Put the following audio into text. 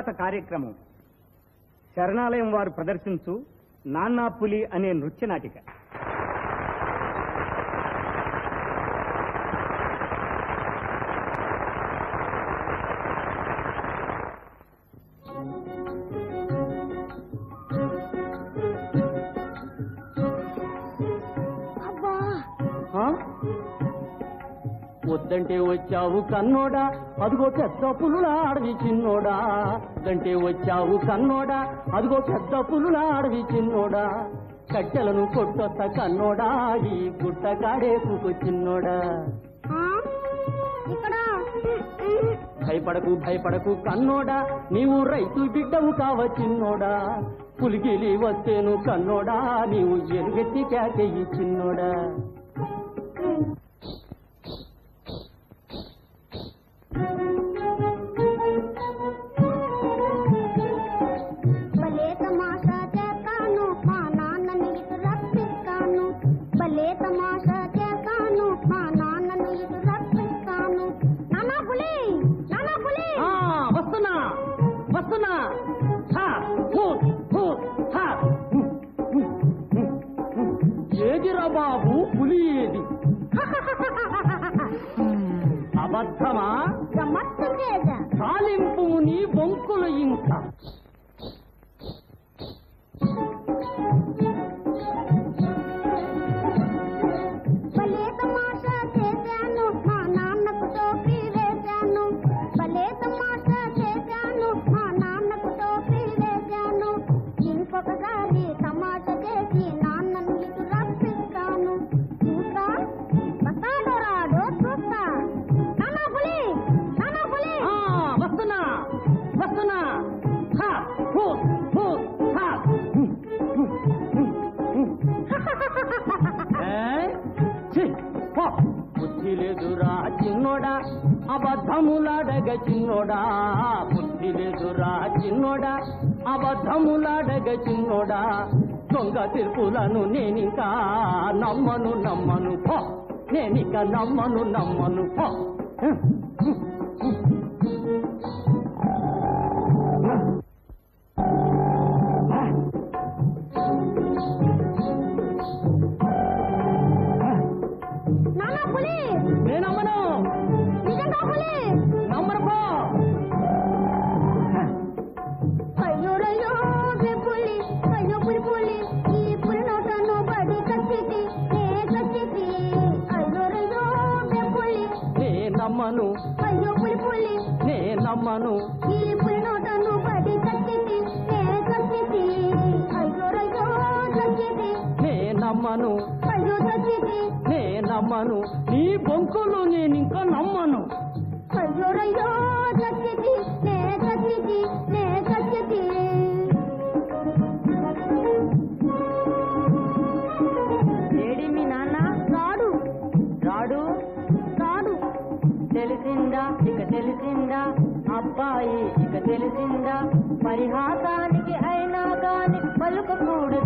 తరువాత కార్యక్రమం. శరణాలయం వారు ప్రదర్శించు నాన్నాపులి అనే నృత్య నాటిక. వద్దంటే వచ్చావు కన్నోడా. అదిగో పెద్ద పులులా అడవి చిన్నోడా. వద్దంటే వచ్చావు కన్నోడా. అదిగో పెద్ద పులులా అడవి చిన్నోడా. కట్టెలను కొట్టొత్త కన్నోడా. ఈ గుట్ట కాడేపుకు చిన్నోడా. భయపడకు భయపడకు కన్నోడా. నీవు రైతు బిడ్డవు కావ చిన్నోడా. పులిగిలి వస్తేను కన్నోడా. నీవు ఎరుగెత్తి కేకయ్యి చిన్నోడా. తమాషా చేస్తాను మా నాన్నను ఇటు రప్పిస్తాను నానా పులి! నానా పులి! ఆ, వస్తున్నా. వస్తున్నా. హా, హూ, హూ, హా. ఏదిరా బాబు? పులి ఏది? అబద్ధమా? గమ్మత్తు నీ బొంకులు ఇంకా. బుద్ధి లేదురా చిన్నోడా? అబద్ధములాడగ చిన్నోడా? బుద్ధి లేదురా చిన్నోడా? అబద్ధములాడగ చిన్నోడా? దొంగ తీర్పులను నేనింకా నమ్మను నమ్మను. పో. నేనిక నమ్మను నమ్మను. అయ్యోరయ్యో రే పులి. నే నమ్మను. అయ్యో పులి పులి. నే నమ్మను. ఈ పులి నోటను బడి కచ్చితి నే కచ్చితి అయ్యోరయ్యో కచ్చితి నే నమ్మను. అయ్యో నమ్మను. నీ బొంకులు నేను ఇంకా నమ్మను. నాన్న? రాడు. రాడు? రాడు. తెలిసిందా? ఇక తెలిసిందా? అబ్బాయి ఇక తెలిసిందా? పరిహాసానికి అయినా కానీ పలుకకూడదు